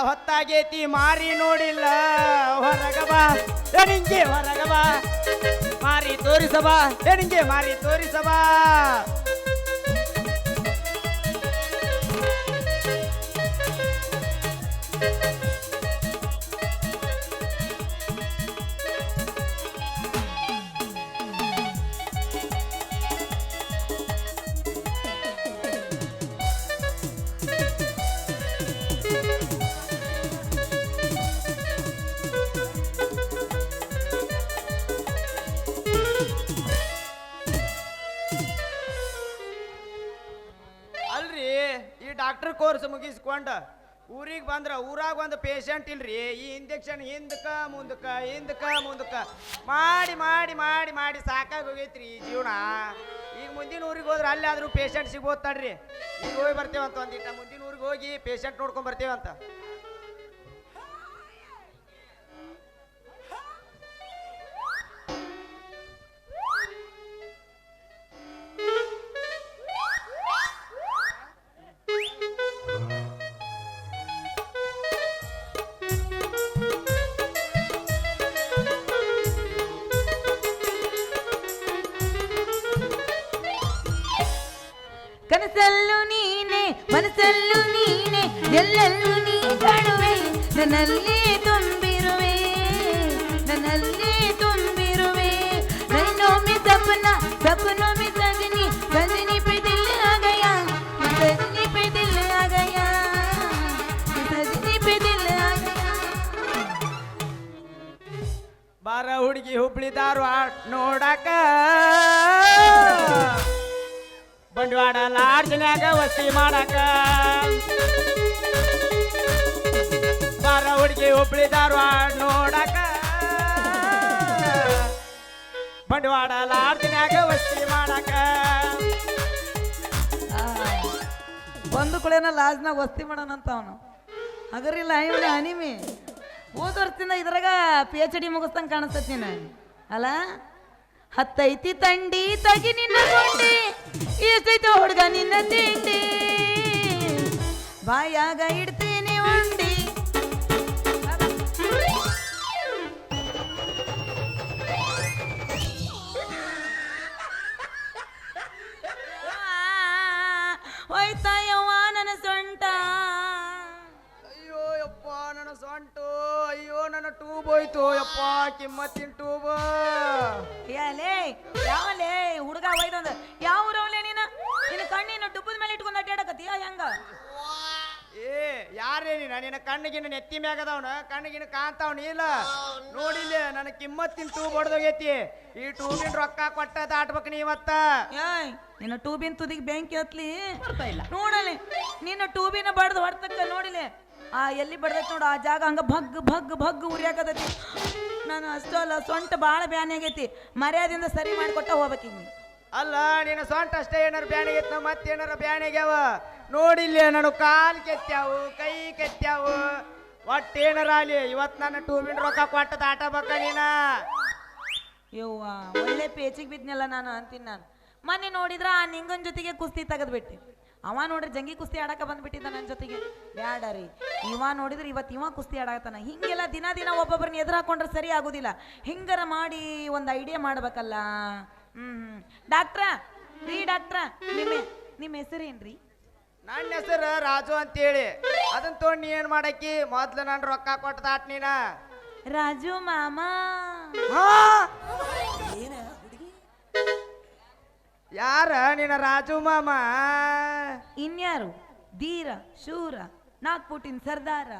ಹೊತ್ತಾಗೈತಿ ಮಾರಿ ನೋಡಿಲ್ಲ. ಹೊರಗ ಬಾ. ಏ ನಿಂಗೆ ಹೊರಗ ಬಾ. ಮಾರಿ ತೋರಿಸಬಾ. ನಿಂಗೆ ಮಾರಿ ತೋರಿಸಬಾ. ಕೋರ್ಸ್ ಮುಗಿಸ್ಕೊಂಡ ಊರಿಗೆ ಬಂದ್ರ ಊರಾಗ ಒಂದು ಪೇಷಂಟ್ ಇಲ್ರಿ. ಈ ಇಂಜೆಕ್ಷನ್ ಹಿಂದಕ ಮುಂದಕ ಹಿಂದಕ ಮುಂದಕ. ಮಾಡಿ ಮಾಡಿ ಮಾಡಿ ಮಾಡಿ ಸಾಕಾಗಿ ಹೋಗೈತ್ರಿ ಈ ಜೀವನ. ಈಗ ಮುಂದಿನ ಊರಿಗೆ ಹೋದ್ರೆ ಅಲ್ಲಾದ್ರೂ ಪೇಷಂಟ್ ಸಿಗ್ಬೋದು ತಡ್ರಿ. ಈಗ ಹೋಗಿ ಬರ್ತೇವಂತ ಒಂದಿಟ್ಟ ಮುಂದಿನ ಊರಿಗೆ ಹೋಗಿ ಪೇಷಂಟ್ ನೋಡ್ಕೊಂಡ್ ಬರ್ತೇವಂತ. ಹುಡುಗಿ ಹುಬ್ಳಿ ಧಾರವಾಡ ನೋಡಕ. ಬಂಡವಾಡ ಲಾಡ್ಜ್ನ್ಯಾಗ ವಸ್ತಿ ಮಾಡಕ. ಬಾರ ಹುಡುಗಿ ಹುಬ್ಳಿ ಧಾರವಾಡ ನೋಡಕ. ಬಂಡವಾಡ ಲಾಡ್ಜ್ನ್ಯಾಗ ವಸ್ತಿ ಮಾಡಕ. ಬಂದು ಕುಳೇನ ಲಾಜ್ನಾಗ ವಸ್ತಿ ಮಾಡೋಣಂತ ಅವನು. ಹಗರಿಲ್ಲ, ಇವನ ಅನಿಮೆ ಹೋದ ವರ್ಷದಿಂದ ಇದ್ರಾಗ ಪಿ ಎಚ್ ಡಿ ಮುಗಿಸ್ದಂಗೆ ಕಾಣಿಸ್ತೈತಿ ಅಲ್ಲ? ಹತ್ತೈತಿ ತಂಡಿ, ತಗಿ ನಿನ್ನ ಕೊಂಡಿ ಎಷ್ಟೈತಿ ಹುಡುಗ ನಿನ್ನ ತಿಂಡಿ. ಬಾಯಾಗ ಇಡ್ತೀನಿ ಉಂಡಿ ಯಪ್ಪಾ ಹೋಯ್ತು ಯಪ್ಪ ಕಿಮ್ಮತ್ತಿನ ಟೂಬ್ ಯಾಲೇ ಯಾವಲೇ ಹುಡುಗ ಒಯ್ದಂದ. ಯಾವ ಊರವ್ಲೆ ನೀನು? ನಿನ್ನ ಕಣ್ಣಿನ ಡುಬ್ಬದ ಮೇಲೆ ಇಟ್ಕೊಂಡು ಅಡ್ಡಾಡಕತ್ತೀಯ ಹೆಂಗ? ಏ ಯಾರೇ ನೀನ? ನಿನ್ನ ಕಣ್ಣಿಗಿನ ನೆತ್ತಿ ಮ್ಯಾಗದವನ ಕಣ್ಣಿಗಿನ ಕಾಂತಾವನ ಇಲ್ಲ. ನೋಡಿಲ್ಲ ನನ್ನ ಕಿಮ್ಮತ್ತಿನ ಟೂಬ್ ಹೊಡೆದೋಗೈತಿ ಈ ಟೂಬಿನ ರೊಕ್ಕ ಕೊಟ್ಟ ದಾಟ್ಬೇಕು ನೀ ಇವತ್ತ. ಏಯ್ ನಿನ್ನ ಟೂಬಿನ ತುದಿಗೆ ಬೆಂಕಿ ಹತ್ಲಿ. ನೋಡಲಿ ನಿನ್ನ ಟೂಬಿನ ಬಡ್ದು ಹೊಡ್ತಕ್ಕ ನೋಡಿಲೆ. ಆ ಎಲ್ಲಿ ಬಡ್ದೈತಿ ನೋಡು ಆ ಜಾಗ ಹಂಗ ಭಗ್ ಭಗ್ ಭಗ್ ಉರಿಯಾಕತೈತಿ. ನಾನು ಅಷ್ಟೋ ಅಲ್ಲ ಸೊಂಟ ಭಾಳ ಬ್ಯಾನೆ ಆಗೈತಿ. ಮರ್ಯಾದಿಂದ ಸರಿ ಮಾಡಿಕೊಟ್ಟ ಹೋಗ್ಬೇಕಿ ನೀ ಅಲ್ಲ ನೀನು ಸೊಂಟ ಅಷ್ಟೇ ಏನಾರ ಬ್ಯಾಣಿಗೈತ್ ಮತ್ತೇನಾರ ಬ್ಯಾಣಿಗ್ಯಾವ ನೋಡಿಲ್ಲ ನಾನು ಕಾಲ್ ಕೆತ್ತಾವು ಕೈ ಒಟ್ಟು ಏನಾರ ಅಲ್ಲಿ ನಾನು ಟೂ ಮಿನ್ ರೊಕ್ಕ ಕೊಟ್ಟ ದಾಟಬೇಕ ನೀನ? ಯವ್ವ ಒಳ್ಳೆ ಪೇಚಿಗೆ ಬಿದ್ನಲ್ಲ ನಾನು ಅಂತೀನಿ ನಾನು. ಮೊನ್ನೆ ನೋಡಿದ್ರ ಆ ನಿಂಗನ ಜೊತೆಗೆ ಕುಸ್ತಿ ತೆಗೆದ್ಬಿಟ್ಟೆ. ಅವ ನೋಡ್ರಿ ಜಂಗಿ ಕುಸ್ತಿ ಆಡಕ ಬಂದ್ಬಿಟ್ಟಿದ್ದ ನನ್ನ ಜೊತೆಗೆ. ಬ್ಯಾಡ ರೀ ಇವ ನೋಡಿದ್ರೆ ಇವತ್ತು ಇವ ಕುಸ್ತಿ ಆಡಕತ್ತಾನ. ಹಿಂಗೆಲ್ಲ ದಿನ ದಿನ ಒಬ್ಬೊಬ್ಬರನ್ನ ಎದುರು ಹಾಕೊಂಡ್ರೆ ಸರಿ ಆಗೋದಿಲ್ಲ. ಹಿಂಗಾರ ಮಾಡಿ ಒಂದು ಐಡಿಯಾ ಮಾಡ್ಬೇಕಲ್ಲ. ಹ್ಮ್ ಡಾಕ್ಟ್ರ ರೀ ಡಾಕ್ಟ್ರ ನಿಮ್ಮ ನಿಮ್ಮ ಹೆಸರೇನ್ರಿ? ನನ್ನ ಹೆಸರು ರಾಜು ಅಂತೇಳಿ. ಅದನ್ನ ತೊಗೊಂಡು ನೀ ಏನು ಮಾಡಕ್ಕಿ ಮೊದ್ಲು ನಾನು ರೊಕ್ಕ ಕೊಟ್ಟ ದಾಟ್ ನೀನ. ರಾಜು ಮಾಮಾ. ಯಾರ ನಿನ್ನ ರಾಜು ಮಾಮ? ಇನ್ಯಾರು? ಧೀರ ಶೂರ ನಾಗ್ಪುಟಿನ್ ಸರ್ದಾರ.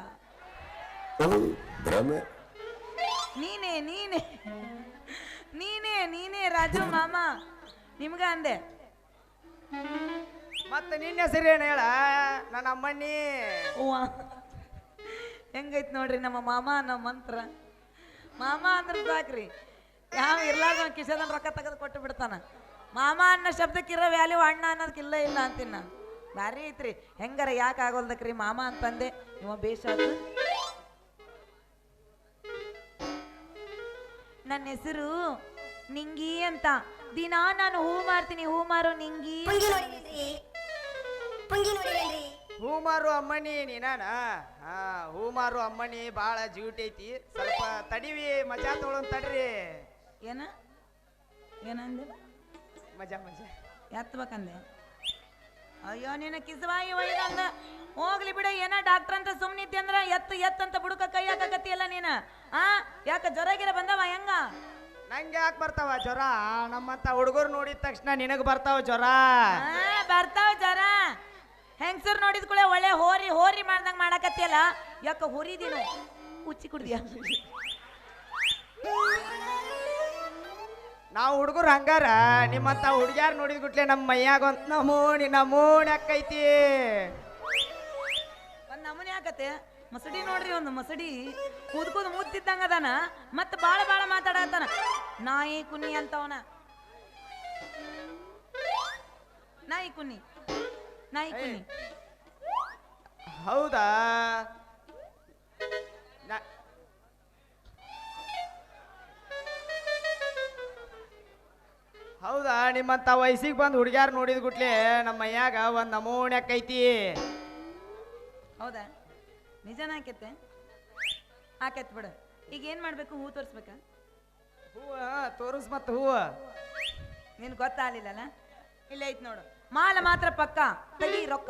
ಭ್ರಮೆ. ನೀನೇ ನೀನೇ ನೀನೇ ನೀನೇ ರಾಜು ಮಾಮ. ನಿಮ್ಗ ಅಂದೆ. ಮತ್ತೆ ನಿನ್ನ ಹೆಸರೇನು ಹೇಳ? ನನ್ನ ಅಮ್ಮಣ್ಣಿ. ಹೆಂಗೈತ್ ನೋಡ್ರಿ ನಮ್ಮ ಮಾಮ ನಮ್ಮ ಮಂತ್ರ. ಮಾಮ ಅಂದ್ರೆ ಸಾಕ್ರಿ. ಯಾವ ಇರ್ಲಾರ್ದ ಕಿಶದ ರೊಕ್ಕ ತೆಗೆದು ಕೊಟ್ಟು ಬಿಡ್ತಾನ. ಮಾಮ ಅನ್ನೋ ಶಬ್ದಕ್ಕಿರೋ ವ್ಯಾಲ್ಯೂ ಅಣ್ಣ ಅನ್ನೋದಕ್ಕಿಲ್ಲ ಇಲ್ಲ ಅಂತೀನಿ ನಾನು. ಭಾರಿ ಐತ್ರಿ. ಹೆಂಗಾರ ಯಾಕೆ ಆಗೋಲ್ದಕ್ರಿ ಮಾಮ ಅಂತಂದೆ? ಇವ ಬೇಷಾತು ನನ್ನ ಹೆಸರು ನಿಂಗಿ ಅಂತ. ದಿನಾ ನಾನು ಹೂ ಮಾರ್ತೀನಿ ಹೂ ಮಾರೋ ನಿಂಗಿ. ಹೂ ಮಾರು ಅಮ್ಮನಿ ನೀನಾನ? ಹಾ ಹೂ ಮಾರು ಅಮ್ಮನಿ ಬಾಳ ಜ್ಯೂಟ್ ಐತಿ. ಸ್ವಲ್ಪ ತಡಿವಿ ಮಜಾ ತೊಗೊಳನ್ ತಡ್ರಿ. ಏನ? ಏನಂದೆ? ಮಜಾ ಮಜಾ. ಎತ್ತಬೇಕಂದೆ ಅಯ್ಯೋ ನಿನ್ನ ಕಿಸವಾಯಿ ಒಯ್ದಂದ ಹೋಗ್ಲಿ ಬಿಡ ಏನ ಡಾಕ್ಟರ್ ಅಂತ ಸುಮ್ಮನಿದ್ದೆ ಅಂದ್ರ ಎತ್ತು ಎತ್ತ ಅಂತ ಬುಡುಕ ಕೈ ಹಾಕಕತ್ತಿಯಲ್ಲ ನೀನ? ಆ? ಯಾಕ ಜ್ವರ ಗಿರ ಬಂದವ ಹೆಂಗ? ನಂಗೆ ಯಾಕೆ ಬರ್ತಾವ ಜ್ವರ? ನಮ್ಮಂತ ಹುಡುಗರು ನೋಡಿದ ತಕ್ಷಣ ನಿನಗೆ ಬರ್ತಾವ ಜ್ವರ? ಆ, ಬರ್ತಾವ ಜ್ವರ. ಹೆಂಗ್ಸರ್ ನೋಡಿದ ಕೂಡ ಒಳ್ಳೆ ಹೋರಿ ಹೋರಿ ಮಾಡ್ದಂಗ ಮಾಡಕತ್ತಿಯಲ್ಲ ಯಾಕ ಹುರಿದಿನ ಉಚ್ಚಿ ಕುಡ್ದಿಯ? ನಾವು ಹುಡುಗರು ಹಂಗಾರ ನಿಮ್ಮಂತ ಹುಡುಗ್ಯಾರ ನೋಡಿದ ಗುಟ್ಲೆ ನಮ್ಮ ಮೈಯಾಗ ಒಂದ್ ನಮೂನಿ ನಮೂನಿ ಅಕ್ಕೈತಿ. ಒಂದ್ ನಮೂನಿ ಆಕತ್ತೆ. ಮಸಡಿ ನೋಡ್ರಿ ಒಂದು ಮಸಡಿ. ಕೂದ್ ಕೂದ್ ಮೂತ್ತಿದ್ದಂಗ ಅದಾನ ಮತ್ತ ಬಾಳ ಬಾಳ ಮಾತಾಡತಾನ ನಾಯಿ ಕುನಿ ಅಂತವನ ನಾಯಿ ಕುನಿ ನಾಯಿ ಕುನಿ. ಹೌದಾ? ಹೌದಾ? ನಿಮ್ಮಂತ ವಯಸ್ಸಿಗೆ ಬಂದು ಹುಡುಗ್ಯಾರ ನೋಡಿದ ಗುಟ್ಲೆ ನಮ್ಮ ಮೈಯಾಗ ಒಂದು ನಮೂನೆ ಅಕ್ಕೈತಿ. ಹೌದಾ? ನಿಜನ ಆಕೈತೆ? ಆಕೈತ್ ಬಿಡು. ಈಗ ಏನ್ ಮಾಡ್ಬೇಕು? ಹೂ ತೋರಿಸ್ಬೇಕಾ? ಹೂವ ತೋರಿಸ್ ಮತ್ತ ಹೂವ. ನಿನ್ ಗೊತ್ತಾಗ್ಲಿಲ್ಲಲ್ಲ? ಇಲ್ಲ ಐತ್ ನೋಡು. ಮಾಲ ಮಾತ್ರ ಪಕ್ಕ. ತೆಗಿ ರೊಕ್ಕ.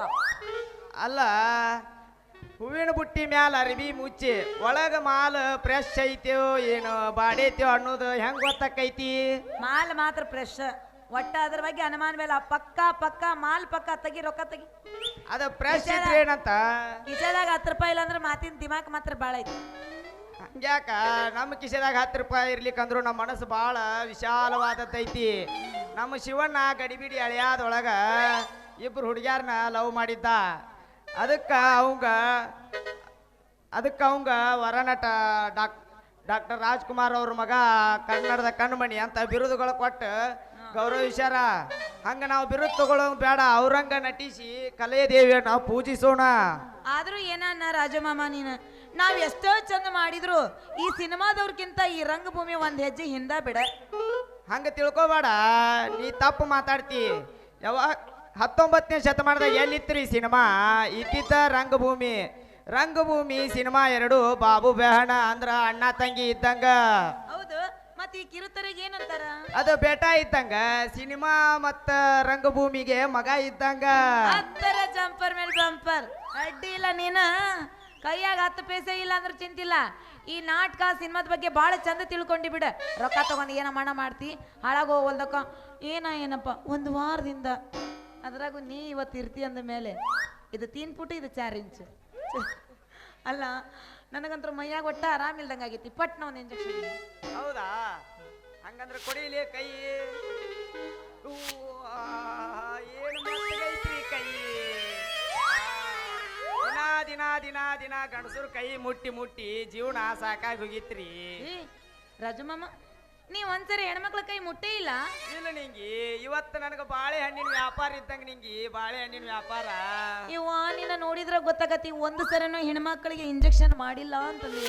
ಅಲ್ಲ ಹೂವಿನ ಬುಟ್ಟಿ ಮ್ಯಾಲ ಅರಿವಿ ಮುಚ್ಚಿ ಒಳಗ ಮಾಲ್ ಫ್ರೆಶ್ ಐತೋ ಏನೋ ಬಾಡೈತೋ ಅನ್ನೋದು ಹೆಂಗ್ ಗೊತ್ತಾಕೈತಿ? ಮಾಲ್ ಮಾತ್ರ ಫ್ರೆಶ್ ಒಟ್ಟ ಅದ್ರ ಬಗ್ಗೆ ಅನುಮಾನ ಬೇಡ. ಪಕ್ಕ ಪಕ್ಕ ಮಾಲ್ ಪಕ್ಕ ತಗಿ ರೊಕ್ಕ ತಗಿ. ಅದ ಫ್ರೆಶ್ ಇದ್ರೆ ಏನಂತ? ಕಿಸೆದಾಗ ಹತ್ತು ರೂಪಾಯಿ ಇಲ್ಲ ಅಂದ್ರೆ ಮಾತಿನ ದಿಮಾಕ್ ಮಾತ್ರ ಭಾಳ ಐತಿ. ಹಂಗ್ಯಾಕ? ನಮ್ಮ ಕಿಶೆದಾಗ ಹತ್ತು ರೂಪಾಯಿ ಇರ್ಲಿಕ್ಕಂದ್ರು ನಮ್ಮ ಮನಸ್ಸು ಭಾಳ ವಿಶಾಲವಾದದ್ದೈತಿ. ನಮ್ಮ ಶಿವಣ್ಣ ಗಡಿಬಿಡಿ ಅಳಿಯಾದೊಳಗ ಇಬ್ರು ಹುಡುಗ್ಯಾರನ್ನ ಲವ್ ಮಾಡಿದ್ದ. ಅದಕ್ಕ ಅವಂಗ ಅದಕ್ಕೆ ಅವಂಗ ವರನಟ ಡಾಕ್ ಡಾಕ್ಟರ್ ರಾಜ್ಕುಮಾರ್ ಅವ್ರ ಮಗ ಕನ್ನಡದ ಕಣ್ಮಣಿ ಅಂತ ಬಿರುದುಗಳು ಕೊಟ್ಟು ಗೌರವಿಸ್ಯಾರ ಹಂಗ ನಾವು ಬಿರುದು ತಗೊಳ್ಳೋಂಗ್ ಬೇಡ ಅವ್ರಂಗ ನಟಿಸಿ ಕಲೆಯ ದೇವಿಯ ನಾವು ಪೂಜಿಸೋಣ. ಆದ್ರೂ ಏನನ್ನ ರಾಜಮಾಮ ನೀನು? ನಾವ್ ಎಷ್ಟೋ ಚಂದ ಮಾಡಿದ್ರು ಈ ಸಿನಿಮಾದವ್ರಕ್ಕಿಂತ ಈ ರಂಗಭೂಮಿ ಒಂದ್ ಹೆಜ್ಜೆ ಹಿಂದ ಬಿಡ. ಹಂಗ ತಿಳ್ಕೊಬೇಡ ನೀ ತಪ್ಪು ಮಾತಾಡ್ತಿ. ಯಾವಾಗ ಹತ್ತೊಂಬತ್ತನೇ ಶತಮಾನದ ಎಲ್ಲಿತ್ರಿ ಸಿನಿಮಾ? ಇದ್ದಿದ್ದ ರಂಗಭೂಮಿ. ರಂಗಭೂಮಿ ಸಿನಿಮಾ ಎರಡು ಬಾಬು ಬೆಹಣ ಅಂದ್ರ ಅಣ್ಣ ತಂಗಿ ಇದ್ದಂಗ. ಹೌದು ಮತ್ ಈ ಕಿರುತರಿಗೆ ಏನಂತಾರ? ಅದು ಬೆಟ ಇದ್ದಂಗ ಸಿನಿಮಾ ಮತ್ತ ರಂಗಭೂಮಿಗೆ ಮಗ ಇದ್ದಂಗ. ಹತ್ತರ ಜಂಪರ್ ಮೇಲೆ ಬಂಪರ್ ಅಡ್ಡಿ ಇಲ್ಲ ನೀನ. ಕೈಯಾಗ ಹತ್ತು ಪೈಸೆ ಇಲ್ಲ ಅಂದ್ರೆ ಚಿಂತಿಲ್ಲ. ಈ ನಾಟಕ ಸಿನಿಮಾದ ಬಗ್ಗೆ ಭಾಳ ಚಂದ ತಿಳ್ಕೊಂಡಿ ಬಿಡ. ರೊಕ್ಕ ತಗೊಂಡು ಏನ ಮಾಡ ಮಾಡ್ತಿ ಹಾಳಾಗ ಹೋಗ್ವಲ್ದಕ್ಕ. ಏನ ಏನಪ್ಪ ಒಂದು ವಾರದಿಂದ ಅದ್ರಾಗೂ ನೀ ಇವತ್ತು ಇರ್ತಿ ಅಂದ ಮೇಲೆ ಇದು ತೀನ್ ಫುಟ್ ಇದು ಚಾರ್ ಇಂಚ್ ಅಲ್ಲ ನನಗಂತೂ ಮೈಯಾಗ ಒಟ್ಟ ಆರಾಮಿಲ್ದಂಗೆ ಆಗೈತಿ. ಪಟ್ ಒಂದು ಇಂಜೆಕ್ಷನ್ ಹೌದಾ? ಹಂಗಂದ್ರೆ ಕೊಡಿಲಿ ಕೈ. ಏನು ಕೈ? ದಿನ ದಿನ ದಿನ ದಿನ ಗಂಡಸರು ಕೈ ಮುಟ್ಟಿ ಮುಟ್ಟಿ ಜೀವನ ಸಾಕಾಗಿ ಹೋಗಿತ್ರಿ. ರಾಜಮಾಮ ನೀ ಒಂದ್ಸರಿ ಹೆಣ್ಮಕ್ಳ ಕೈ ಮುಟ್ಟೇ ಇಲ್ಲ? ಇಲ್ಲ ನಿಂಗಿ ಇವತ್ತು ನನಗೆ ಬಾಳೆಹಣ್ಣಿನ ವ್ಯಾಪಾರ ಇದ್ದಂಗ ನಿಂಗಿ ಬಾಳೆಹಣ್ಣಿನ ವ್ಯಾಪಾರ. ಇವ ನಿನ್ನ ನೋಡಿದ್ರ ಗೊತ್ತಾಗತ್ತಿ ಒಂದು ಸರನು ಹೆಣ್ಮಕ್ಳಿಗೆ ಇಂಜೆಕ್ಷನ್ ಮಾಡಿಲ್ಲ ಅಂತಂದು.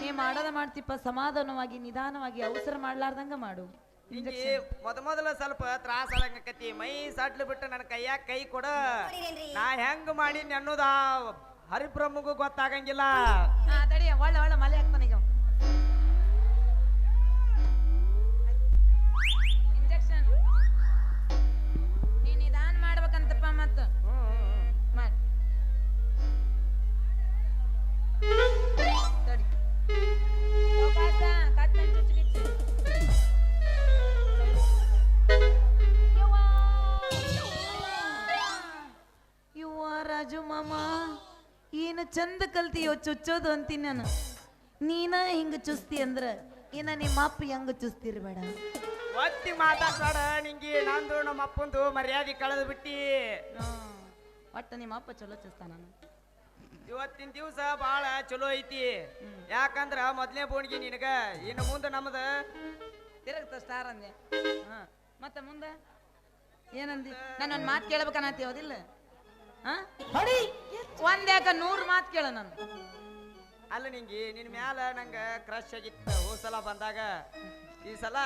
ನೀ ಮಾಡೋದ ಮಾಡ್ತಿಪ್ಪ ಸಮಾಧಾನವಾಗಿ ನಿಧಾನವಾಗಿ ಅವಸರ ಮಾಡ್ಲಾರ್ದಂಗ ಮಾಡು. ನಿಂಗಿ ಮೊದ ಮೊದಲ ಸ್ವಲ್ಪ ತ್ರಾಸ ಆಗಕತಿ ಮೈ ಸಡ್ಲು ಬಿಟ್ಟು ನನ್ನ ಕೈಯಾಗ ಕೈ ಕೊಡ. ನಾ ಹೆಂಗ್ ಮಾಡಿ ಅನ್ನೋದ ಹರಿಬ್ರಹ್ಮಗೂ ಗೊತ್ತಾಗಂಗಿಲ್ಲ. ಒಳ್ಳೆ ಒಳ್ಳೆ ಮಲೆ ಚಂದ ಕಲ್ತಿಯೋ ಚುಚ್ಚೋದು ಅಂತೀನಿ ನಾನು. ನೀನ ಹಿಂಗ ಚುಸ್ತಿ ಅಂದ್ರ? ಇನ್ನ ನಿಮ್ಮ ಅಪ್ಪ ಹೆಂಗ ಚುಸ್ತಿರ್ಬೇಡ ಒತ್ತಿ ಮಾತಾಡ್ಬೇಡ ನಿಂಗೆ. ನಂದು ನಮ್ಮ ಅಪ್ಪಂದು ಮರ್ಯಾದೆ ಕಳೆದು ಬಿಟ್ಟಿ. ಒಟ್ಟ ನಿಮ್ಮ ಅಪ್ಪ ಚಲೋ ಚುಸ್ತಾನ ನಾನು ಇವತ್ತಿನ ದಿವಸ ಭಾಳ ಚಲೋ ಐತಿ. ಯಾಕಂದ್ರ ಮೊದ್ಲೇ ಬೋಣಿಗೆ ನಿನಗ ಇನ್ನು ಮುಂದೆ ನಮ್ದ ತಿರುಗ್ತ ಸ್ಟಾರ್ ಅಂದೆ. ಹಾ ಮತ್ತೆ ಮುಂದೆ? ಏನಂದಿ? ನಾನು ಒಂದು ಮಾತು ಕೇಳ್ಬೇಕನ್ನತಿ ಹೌದಿಲ್ಲ? ಹಾ? ಹೊಡಿ! ಒಂದ್ ಯಾಕ ನೂರು ಮಾತು ಕೇಳ ನಾನು. ಅಲ್ಲ ನಿಂಗೆ ನಿನ್ ಮ್ಯಾಲ ನಂಗ ಕ್ರಶ್ ಆಗಿತ್ತು. ಹೋದ್ ಸಲ ಬಂದಾಗ ಈ ಸಲ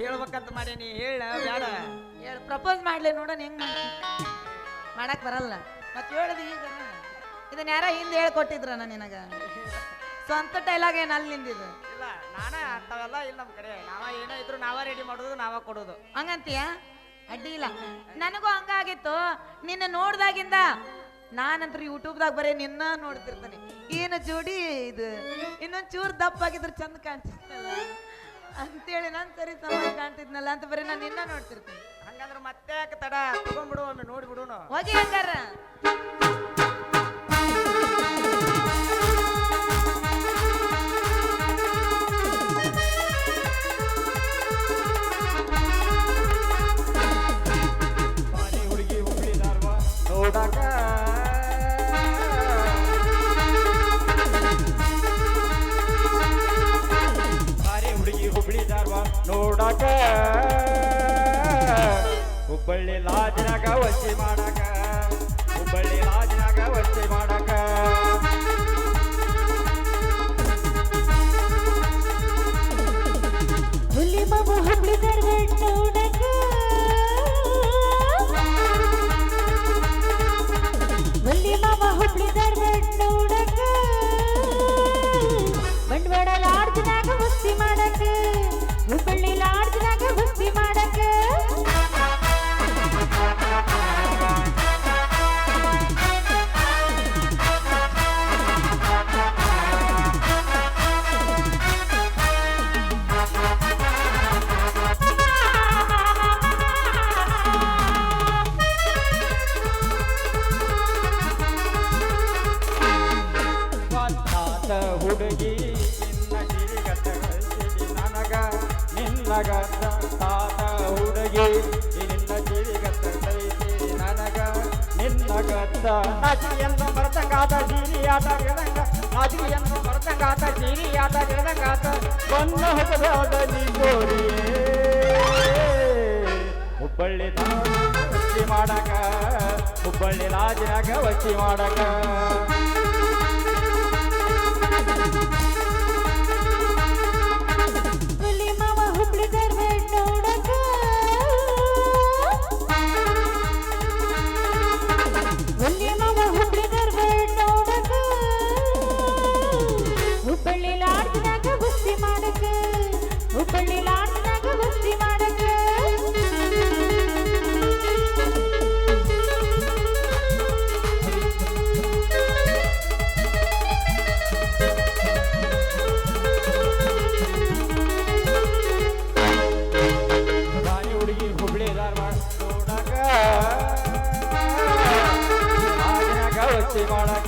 ಹೇಳ್ಬೇಕಂತ ನೀ ಹೇಳ ಬೇಡ ಹೇಳ ಪ್ರಪೋಸ್ ಮಾಡ್ಲಿ ನೋಡೋಣ ಹೆಂಗ್ ಮಾಡ್ತಿ ಮಾಡಕ್ ಬರಲ್ಲ. ಮತ್ತೆ ಹೇಳದು ಈಗ. ಇದನ್ನ ಯಾರ ಹಿಂದೆ ನಾನು ನಿನಗ. ಸ್ವಂತ ಡೈಲಾಗ್ ಏನ್ ಅಲ್ಲಿ ನಿಂದಿದು ಇಲ್ಲ ನಾನ ಅಂತವೆಲ್ಲ ಇಲ್ಲ ನಮ್ ಕಡೆ. ನಾವ ಏನೇ ಇದ್ರು ನಾವ ರೆಡಿ ಮಾಡೋದು ನಾವ ಕೊಡೋದು. ಹಂಗಂತೀಯ? ಅಡ್ಡಿ ಇಲ್ಲ. ನನಗೂ ಹಂಗಾಗಿತ್ತು. ನಿನ್ನ ನೋಡ್ದಾಗಿಂದ ನಾನಂತ್ರ ಯೂಟ್ಯೂಬ್ದಾಗ ಬರೀ ನಿನ್ನ ನೋಡ್ತಿರ್ತಾನೆ. ಏನು ಜೋಡಿ ಇದು ಇನ್ನೊಂದು ಚೂರು ದಪ್ಪ ದಪ್ಪಾಗಿದ್ರೆ ಚಂದ ಕಾಣ್ತಿದ್ನಲ್ಲ ಅಂತೇಳಿ ನಾನು ಸರಿ ಸಮ ಕಾಣ್ತಿದ್ನಲ್ಲ ಅಂತ ಬರೀ ನಾನು ನಿನ್ನ ನೋಡ್ತಿರ್ತೀನಿ. ಹಂಗಂದ್ರೆ ಮತ್ತೆ ತಡ? ತಗೊಂಡ್ಬಿಡು ಒಮ್ಮೆ ನೋಡ್ಬಿಡುನು. ಹೋಗಿ ಹಂಗಾರ. ಹುಬ್ಬಳ್ಳಿ ಲಾಜ್ನಾಗ ವಸಿ ಮಾಡಕ. ಹುಬ್ಬಳ್ಳಿ ಲಾಜ್ನಾಗ ವಸಿ ಮಾಡಕ. ಹುಡುಗಿ ನಿನ್ನ ಕಿರಿಗತ ಕಳಿಸಿದಿ ನನಗ ತಾತ ಹುಡುಗಿ. ನಿನ್ನ ಕಿರಿಗತ ಕಳಿಸಿ ನನಗ ನಿನ್ನಗತ್ತ ನಾಚಿಕೆಯನ್ನು ಮರತಂಗಾತ ಜೀರಿಯಾಟ ಗಿಡಂಗ ನಾಚಿಕೆಯನ್ನು ಮರತಂಗಾತ ಜೀರಿಯಾಟ ಗಿಡಂಗಾತ ಬನ್ನ ಹೊಸದಾದ ನೀ ಹುಬ್ಬಳ್ಳಿ ವಚ್ಚಿ ಮಾಡಕ. ಹುಬ್ಬಳ್ಳಿ ರಾಜನಾಗ ವಚ್ಚಿ ಮಾಡಕ.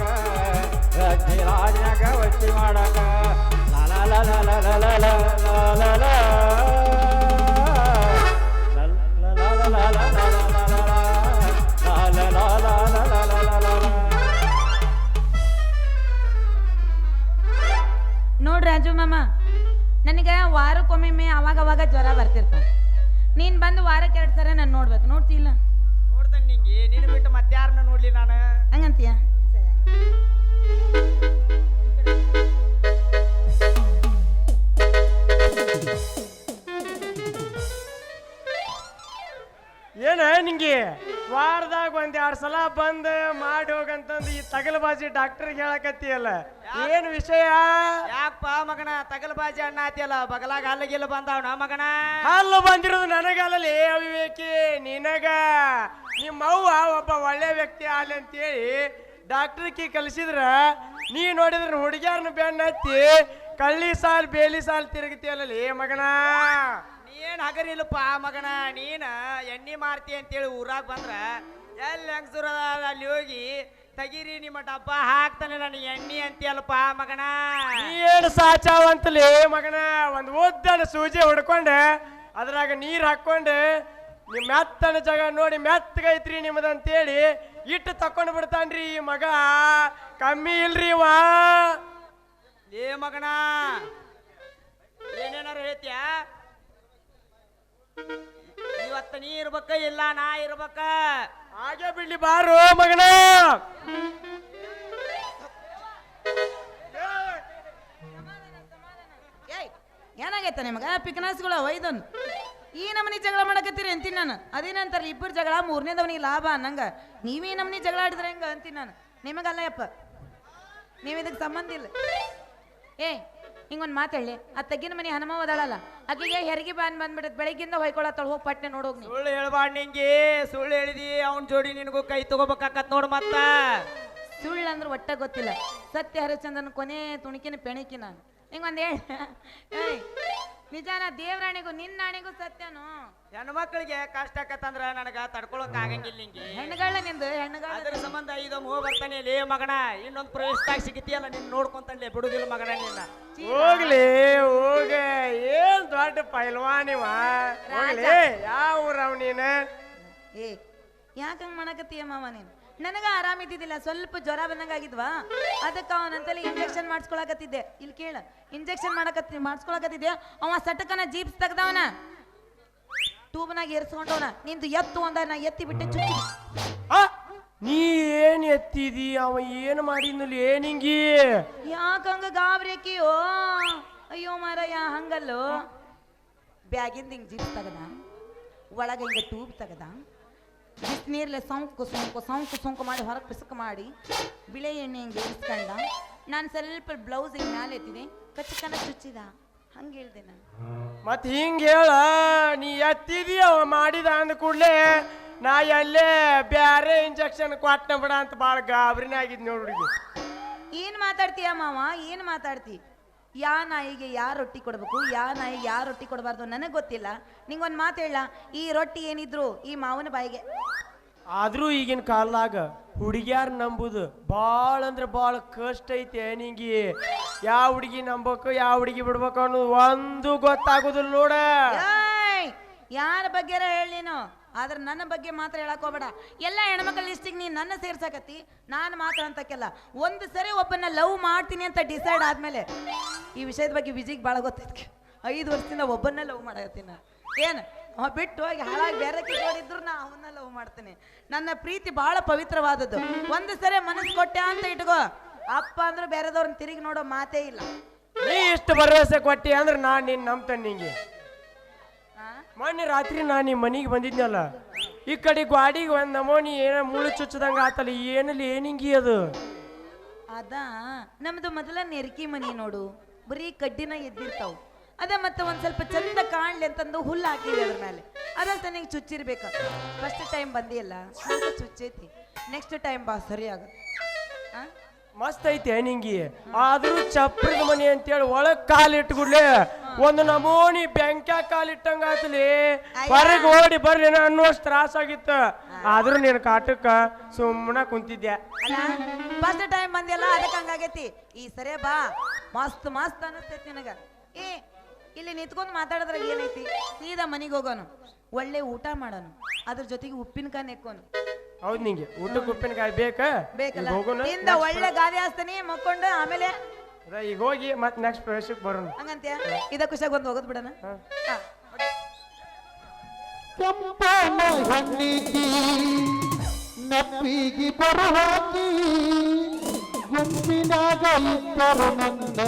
ಮಾಡಕ ಅಜ್ಜಿ ರಾಜನಾಗ ಒತ್ತಿ ಮಾಡಕ ರಾಜು ಮಾಮ ನನಗೆ ವಾರಕ್ಕೊಮ್ಮೆ ಅವಾಗ ಅವಾಗ ಜ್ವರ ಬರ್ತಿರ್ತಾವ. ನೀನ್ ಬಂದು ವಾರಕ್ಕೆ ಎರಡು ಸರ ನಾನು ನೋಡ್ಬೇಕು. ನೋಡ್ತಿಲ್ಲ ನೋಡ್ದಂಗೆ ನಿಂಗೆ. ನೀನು ಬಿಟ್ಟು ಮತ್ತೆ ಯಾರನ್ನ ನೋಡ್ಲಿ ನಾನು? ಹಂಗಂತೀಯ? ಏನ ನಿಂಗೆ? ವಾರದಾಗ ಒಂದ್ ಎರಡ್ ಸಲ ಬಂದ್ ಮಾಡಿ ಹೋಗಂತಂದು ಈ ತಗಲಬಾಜಿ ಡಾಕ್ಟರ್ಗೆ ಹೇಳಕತ್ತಿಯಲ್ಲ? ಏನ್ ವಿಷಯ? ಯಾಕಪ್ಪ ಮಗನ? ತಗಲ್ ಬಾಜಿ ಅಣ್ಣ ಆತಿಯಲ್ಲ ಬಗಲಾಗ ಹಲ್ಲಿಗಿಲ್ಲ ಬಂದಾವ್ ನಾ ಮಗನ? ಹಲ್ಲು ಬಂದಿರೋದು ನನಗಲ್ಲಲ್ಲಿ ಅವಿವೇಕಿ ನಿನಗ? ನಿಮ್ಮವ್ವ ಒಬ್ಬ ಒಳ್ಳೆ ವ್ಯಕ್ತಿ ಆಲಿ ಅಂತೇಳಿ ಡಾಕ್ಟರ್ಗೆ ಕಲಿಸಿದ್ರ ನೀ ನೋಡಿದ್ರ ಹುಡುಗ್ಯಾರನ್ನ ಬೆನ್ನ ಹತ್ತಿ ಕಳ್ಳಿ ಸಾಲ್ ಬೇಲಿ ಸಾಲ್ ತಿರುಗತಿಯಲ್ಲಲ್ಲಿ ಮಗನ? ನೀನ್ ಹಗರಿಲ್ಲಪ್ಪ ಮಗನ ನೀನ ಎಣ್ಣೆ ಮಾರ್ತಿ ಅಂತೇಳಿ ಊರಾಗ ಬಂದ್ರ ಎಲ್ಲಿ ಹೆಂಗಸೂರ ಅಲ್ಲಿ ಹೋಗಿ ತಗಿರಿ ನಿಮ್ಮ ಡಬ್ಬ ಹಾಕ್ತಾನೆ ನನಗೆ ಎಣ್ಣೆ ಅಂತೀಯಲ್ಲಪ್ಪ ಮಗನ. ಏನು ಸಾಚಾವಂತಲೇ ಮಗನ? ಒಂದು ಉದ್ದನ ಸೂಜಿ ಹೊಡ್ಕೊಂಡೆ ಅದ್ರಾಗ ನೀರು ಹಾಕ್ಕೊಂಡು ನಿಮ್ ಮೆತ್ತನ ಜಾಗ ನೋಡಿ ಮೆತ್ತಗೈತ್ರಿ ನಿಮ್ಮದಂತೇಳಿ ಇಟ್ಟು ತಕೊಂಡು ಬಿಡ್ತಾನ್ರಿ ಈ ಮಗ. ಕಮ್ಮಿ ಇಲ್ರಿ ವಾ ಏ ಮಗನ. ಏನೇನಾರು ಹೇಳ್ತೀಯ? ಇವತ್ತು ನೀ ಇರ್ಬೇಕ ಇಲ್ಲ ನಾ ಇರ್ಬೇಕ? ಹಾಗೆ ಬಿಡ್ಲಿ ಬಾರು ಮಗನ. ಏಯ್ ಏನಾಗೈತ ನಿಮಗ? ಪಿಕ್ನಾಸ್ಗಳು ಒಯ್ದನ್ ಈ ನಮನಿ ಜಗಳ ಮಾಡಕತ್ತೀರಿ ಅಂತೀನಿ ನಾನು. ಅದೇನಂತಾರಲ್ಲ ಇಬ್ಬರು ಜಗಳ ಮೂರನೇದವನಿಗೆ ಲಾಭ ಅನ್ನಂಗ. ನೀವೇ ನಮನಿ ಜಗಳ ಆಡಿದ್ರೆ ಹೆಂಗ ಅಂತೀನಿ ನಾನು. ನಿಮಗಲ್ಲ ಯಪ್ಪ ನೀವು ಇದಕ್ಕೆ ಸಂಬಂಧ ಇಲ್ಲ. ಏ ಹಿಂಗೊಂದು ಮಾತಾಡಲಿ ಆ ತಗ್ಗಿನ ಮನೆ ಹನುಮ ಓದಾಳಲ್ಲ ಆಕೆಗೆ ಹೆರಿಗೆ ಬಾನ್ ಬಂದ್ಬಿಡತ್ ಬೆಳಗ್ಗಿಂದ ಹೊಯ್ಕೊಳತ್ತಳ ಹೋಗಿ ಪಟ್ನೆ ನೋಡೋಗ್ ಸುಳ್ಳು ಹೇಳ್ಬಾಡ್ ನಿಂಗೆ ಸುಳ್ಳು ಹೇಳಿದಿ. ಅವ್ನ ಜೋಡಿ ನಿನಗೂ ಕೈ ತಗೋಬೇಕಾಕತ್ ನೋಡು ಮತ್ತ. ಸುಳ್ಳು ಅಂದ್ರೆ ಒಟ್ಟ ಗೊತ್ತಿಲ್ಲ. ಸತ್ಯ ಹರಿಶ್ಚಂದ್ರನ ಕೊನೆ ತುಣಿಕಿನ ಪೆಣಿಕಿ ನಾನು. ಹಿಂಗೊಂದು ಹೇಳ. ನಿಜಾನ ದೇವ್ರಾಣಿಗೂ ನಿನ್ನಾಣಿಗೂ ಸತ್ಯನು. ಹೆಣ್ಮಕ್ಳಿಗೆ ಕಷ್ಟ ಆಕತ್ತಂದ್ರ ನನಗ ತಡ್ಕೊಳಕ್ ಆಗಂಗಿಲ್ಲ ಹಿಂಗೆ ಹೆಣ್ಣುಗಳ ನಿಂದು ಹೆಣ್ಣುಗಳ ಅದ್ರ ಸಂಬಂಧ ಇದೊಮ್ಮೆ ಹೋಗಿ ಬರ್ತಾನೆ ಲೇ ಮಗಣ ಇನ್ನೊಂದು ಪ್ರವೇಶದಾಗ ಸಿಗತಿಯಲ್ಲ ನಿನ್ ನೋಡ್ಕೊಂತಲ್ಲೇ ಬಿಡುದಿಲ್ಲ ಮಗನ ನಿನ್ನ. ಹೋಗ್ಲಿ ಹೋಗ ಏನ್ ದೊಡ್ಡ ಪೈಲ್ವಾನಿವ? ಹೋಗ್ಲಿ ಯಾವ ಊರವ್ ನೀನ್? ಏ ಯಾಕಂಗ್ ಮಾಡಕತ್ತೀಯ ಮಾವ ನೀನು? ನನಗ ಆರಾಮಿದ್ದಿದ್ದಿಲ್ಲ ಸ್ವಲ್ಪ ಜ್ವರ ಬಂದಂಗ ಆಗಿದ್ವಾ ಅದಕ್ಕೆ ಅವನಂತಲ್ಲಿ ಇಂಜೆಕ್ಷನ್ ಮಾಡಿಸ್ಕೊಳಕತ್ತಿದ್ದೆ. ಇಲ್ಲಿ ಕೇಳ ಇಂಜೆಕ್ಷನ್ ಮಾಡಕತ್ತಿ ಮಾಡಿಸ್ಕೊಳಕತ್ತಿದ್ದೆ. ಅವ ಸಟಕನ ಜೀಪ್ಸ್ ತೆಗ್ದವನ. ಟ್ಯೂಬ್ನಾಗ ಏರ್ಸ್ಕೊಂಡವನ. ನಿಂದು ಎತ್ತು ಅಂದ ನಾ ಎತ್ತಿ ಬಿಟ್ಟೆ ಚುಚ್ಚಿ. ಆ, ನೀ ಏನ್ ಎತ್ತಿದಿ? ಅವ ಏನ್ ಮಾಡಿದ್ನಲ್ಲಿ ಏನಿಂಗಿ ಯಾಕಂಗ ಗಾಬರಿ ಆಕಿಯೋ ಅಯ್ಯೋ ಮಾರಯ್ಯ ಹಂಗಲ್ಲೋ? ಬ್ಯಾಗಿಂದ ಹಿಂಗ್ ಜೀಪ್ ತೆಗದ ಒಳಗ ಹಿಂಗ ಟ್ಯೂಬ್ ತೆಗದ ಬಿಸಿನೀರ್ಲೆ ಸೌಂಕು ಸೋಂಕು ಸೌಂಕು ಸೋಂಕು ಮಾಡಿ ಹೊರಗೆ ಪಿಸುಕು ಮಾಡಿ ಬಿಳೆ ಎಣ್ಣೆ ಹಿಂಗೆ ಇರಿಸ್ಕೊಂಡ ನಾನು ಸ್ವಲ್ಪ ಬ್ಲೌಸ್ ಹಿಂಗೆ ಮ್ಯಾಲೆ ಎತ್ತಿದೆ ಕಚ್ಚಕನ ಚುಚ್ಚಿದ. ಹಂಗೆ ಹೇಳ್ದೆ ನಾನು. ಮತ್ತೆ ಹಿಂಗೆ ಹೇಳ ನೀ ಎತ್ತಿದೀಯ ಅವ ಮಾಡಿದ ಅಂದ ಕೂಡಲೇ ನಾ ಎಲ್ಲೇ ಬ್ಯಾರೆ ಇಂಜೆಕ್ಷನ್ ಕೊಟ್ಟ ಬಿಡ ಅಂತ ಭಾಳ ಗಾಬರಿನೇ ಆಗಿದ್ ನೋಡಿ ಏನು ಮಾತಾಡ್ತೀಯ ಮಾವ? ಏನು ಮಾತಾಡ್ತಿ? ಯಾ ನಾಯಿಗೆ ಯಾರು ರೊಟ್ಟಿ ಕೊಡಬೇಕು ಯಾ ನಾಯಿಗೆ ಯಾರು ರೊಟ್ಟಿ ಕೊಡಬಾರ್ದು ನನಗೆ ಗೊತ್ತಿಲ್ಲ. ನಿಂಗೊಂದು ಮಾತು ಹೇಳ ಈ ರೊಟ್ಟಿ ಏನಿದ್ರು ಈ ಮಾವನ ಬಾಯಿಗೆ. ಆದರೂ ಈಗಿನ ಕಾಲದಾಗ ಹುಡುಗ್ಯಾರ ನಂಬುದು ಭಾಳ ಅಂದ್ರೆ ಭಾಳ ಕಷ್ಟ ಐತೆ ನಿಂಗಿ. ಯಾವ ಹುಡುಗಿ ನಂಬಕು ಯಾವ ಹುಡುಗಿ ಬಿಡ್ಬೇಕು ಅನ್ನೋದು ಒಂದು ಗೊತ್ತಾಗುದಿಲ್ಲ ನೋಡ! ಯಾರ ಬಗ್ಗೆ ಹೇಳಿ ನೀನು? ಆದ್ರೆ ನನ್ನ ಬಗ್ಗೆ ಮಾತ್ರ ಹೇಳಕ್ ಹೋಗ್ಬೇಡ. ಎಲ್ಲ ಹೆಣ್ಮಕ್ಳ ಲಿಸ್ಟಿಗೆ ನೀನು ನನ್ನ ಸೇರ್ಸಕತ್ತಿ ನಾನು ಮಾತ್ರ ಅಂತಕ್ಕೆಲ್ಲ ಒಂದು ಸರಿ ಒಬ್ಬನ ಲವ್ ಮಾಡ್ತೀನಿ ಅಂತ ಡಿಸೈಡ್ ಆದ್ಮೇಲೆ ಈ ವಿಷಯದ ಬಗ್ಗೆ ವಿಜಿಗೆ ಭಾಳ ಗೊತ್ತೈತಿ ಐದು ವರ್ಷದಿಂದ ಒಬ್ಬನ್ನ ಲವ್ ಮಾಡಾಕತ್ತೀನಿ ನಾನು. ಏನು? ಅವ ಬಿಟ್ಟು ಹೋಗಿ ಹಾಳಾಗಿ ಬೇರೆ ನೋಡಿದ್ರು ನಾ ಅವನ್ನ ಲವ್ ಮಾಡ್ತೀನಿ. ನನ್ನ ಪ್ರೀತಿ ಭಾಳ ಪವಿತ್ರವಾದದ್ದು. ಒಂದು ಸರಿ ಮನಸ್ಸು ಕೊಟ್ಟೆ ಅಂತ ಇಟ್ಕೋ. ಅಪ್ಪ ಅಂದ್ರೆ ಬೇರೆದವ್ರನ್ನ ತಿರುಗಿ ನೋಡೋ ಮಾತೇ ಇಲ್ಲ. ನೀ ಎಷ್ಟು ಭರವಸೆ ಕೊಟ್ಟಿ ಅಂದ್ರೆ ನಾನು ನಿನ್ನ ನಂಬ್ತೇನೆ ನಿಂಗೆ? ಮೊನ್ನೆ ರಾತ್ರಿ ನಾನು ನಿಮ್ಮ ಮನೆಗೆ ಬಂದಿದ್ನಲ್ಲ ಈ ಕಡೆ ಗಾಡಿಗೆ ಒಂದು ನಮೋನಿ ಏನ ಮುಳ್ಳು ಚುಚ್ಚದಂಗ ಆತಲ್ಲ ಏನಲ್ಲಿ ಏನಿಂಗಿ ಅದು? ಅದ? ನಮ್ದು ಮೊದಲ ನೆರಕಿ ಮನಿ ನೋಡು. ಬರೀ ಕಡ್ಡಿನ ಎದ್ದಿರ್ತಾವ. ಅದೇ ಮತ್ತೆ ಒಂದ್ ಸ್ವಲ್ಪ ಚಂದ ಕಾಣ್ಲಿ ಅಂತಂದು ಹುಲ್ಲು ಹಾಕಿದ್ವಿ ಅದ್ರ ಮೇಲೆ. ಅದ್ರಲ್ಲಿ ನಿಂಗೆ ಚುಚ್ಚಿರ್ಬೇಕ. ಫಸ್ಟ್ ಟೈಮ್ ಬಂದಿಲ್ಲ ಸ್ವಲ್ಪ ಚುಚ್ಚೈತಿ. ನೆಕ್ಸ್ಟ್ ಟೈಮ್ ಬಾ ಸರಿ ಆಗುತ್ತೆ? ಮಸ್ತ್ ಐತೆ ನಿಂಗಿ ಆದ್ರೂ ಚಪ್ರದ ಮನಿ ಅಂತೇಳಿ ಒಳಗ್ ಕಾಲ್ ಇಟ್ಗುಡ್ಲೆ ಒಂದು ನಮೂನಿ ಬೆಂಕ್ಯಾ ಕಾಲ್ ಇಟ್ಟಂಗ ಆತಲಿ ಹೊರಗೆ ಓಡಿ ಬರ್ಲಿ ಅನ್ನೋಷ್ಟು ತ್ರಾಸ ಆಗಿತ್ತು ಆದ್ರೂ ನೀನು ಕಾಟಕ್ಕ ಸುಮ್ಮನ ಕುಂತಿದ್ಯಾ? ಅಲ್ಲ ಫಸ್ಟ್ ಟೈಮ್ ಬಂದಿಲ್ಲ ಅದಕ್ಕೆ ಹಂಗಾಗೈತಿ. ಈ ಸರಿ ಬಾ ಮಸ್ತ್ ಮಸ್ತ್ ಅನಿಸ್ತೈತಿ ನಿನಗ. ಏ ಇಲ್ಲಿ ನಿಂತ್ಕೊಂಡು ಮಾತಾಡಿದ್ರೆ ಏನೈತಿ? ಸೀದಾ ಮನೆಗೆ ಹೋಗೋನು ಒಳ್ಳೆ ಊಟ ಮಾಡೋನು ಅದ್ರ ಜೊತೆಗೆ ಉಪ್ಪಿನಕಾಯಿ ನೆಕ್ಕೋನು. ಹೌದ್ ನಿಂಗೆ ಊಟಕ್ಕೆ ಉಪ್ಪಿನಕಾಯಿ ಬೇಕಾ? ಬೇಕಲ್ಲ ಹೋಗೋನು ಹೋಗೋಣ ತಿಂದ ಒಳ್ಳೆ ಗಾದೆ ಹಾಸ್ತಾನೆ ಮಕ್ಕೊಂಡು ಆಮೇಲೆ. ಅದ ಈಗ ಹೋಗಿ ಮತ್ತೆ ನೆಕ್ಸ್ಟ್ ಪ್ರವೇಶಕ್ಕೆ ಬರೋಣ. ಹಂಗಂತ್ಯ? ಇದ ಖುಷಿಯಾಗಿ ಒಂದು ಹೋಗೋದು ಬಿಡೋಣ. ಹಾ. ಕೆಂಪನ ಹೆಣ್ಣಿಗೆ ನಪ್ಪಿಗೆ ಬರುವಾಗಿ ಗುಂಪಿನಾಗ ಇದ್ದರು ನನ್ನ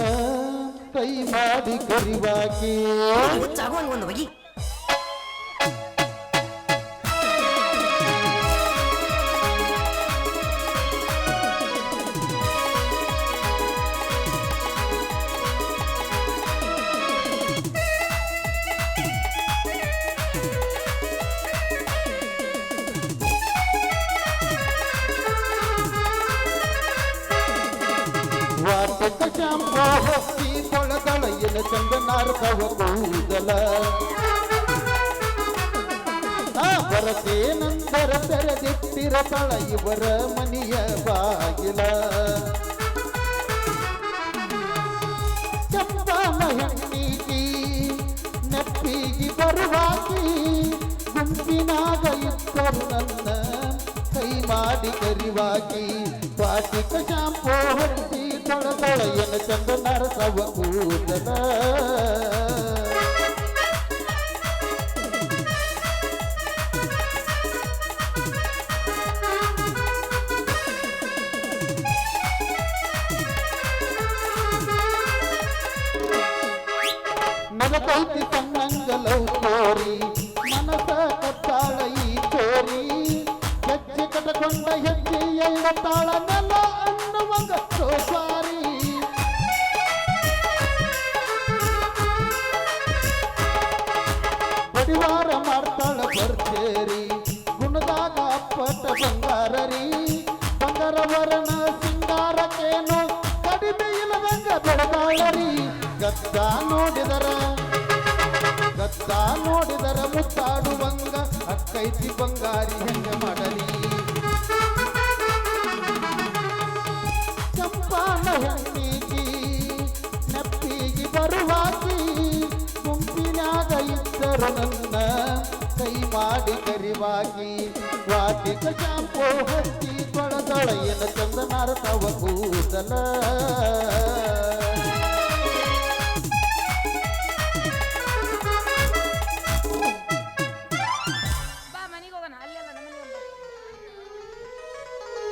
ಕೈ ಮಾಡಿ ಕರಿವಾಕಿ. ವಾಟಕ ಶಾಂಪೋ ಹಕ್ಕಿ ಕೊಳದಳ ಎನ ಚಂದನಾರ್ಕವ ಕೂದಲ ಆ ಬರತೆ ನಂತರ ತೆರೆದಿಟ್ಟಿರ ತಳ ಇವರ ಮನೆಯ ಬಾಗಿಲ ಚಂಪನ ಹೆಣ್ಣಿಗೆ ನೆಪ್ಪಿಗೆ ಬರುವಾಗಿ ಗುಂಪಿನಾಗ ಇದ್ದರು ನನ್ನ ಕೈ ಮಾಡಿ ಕರಿವಾಗಿ ಪಾಟಿಕ ಶಾಂಪೋ ಹಚ್ಚಿ ತೊಳೆದೊಳ ಎನ ಚಂದ ನರಸವ ಕೂದಲ ಗದ್ದ ನೋಡಿದರ ಗದ್ದ ನೋಡಿದರ ಮುತ್ತಾಡುವಂಗ, ಅಕ್ಕೈತಿ ಬಂಗಾರಿ ಹೆಂಗ ಮಾಡಲಿ? ಚಂಪಾನ ಹೆಣ್ಣಿಗಿ ನೆಪ್ಪಿಗಿ ಬರುವಾಗಿ ಗುಂಪಿನಾಗ ಇದ್ದರು ನನ್ನ ಕೈ ಮಾಡಿ ಕರಿವಾಗಿ ವಾಟಿಕ ಶಾಂಪೋ ಹತ್ತಿ ತೊಳೆದೊಳ ಏನ ಚಂದನಾರ ತವ ಕೂದಲ.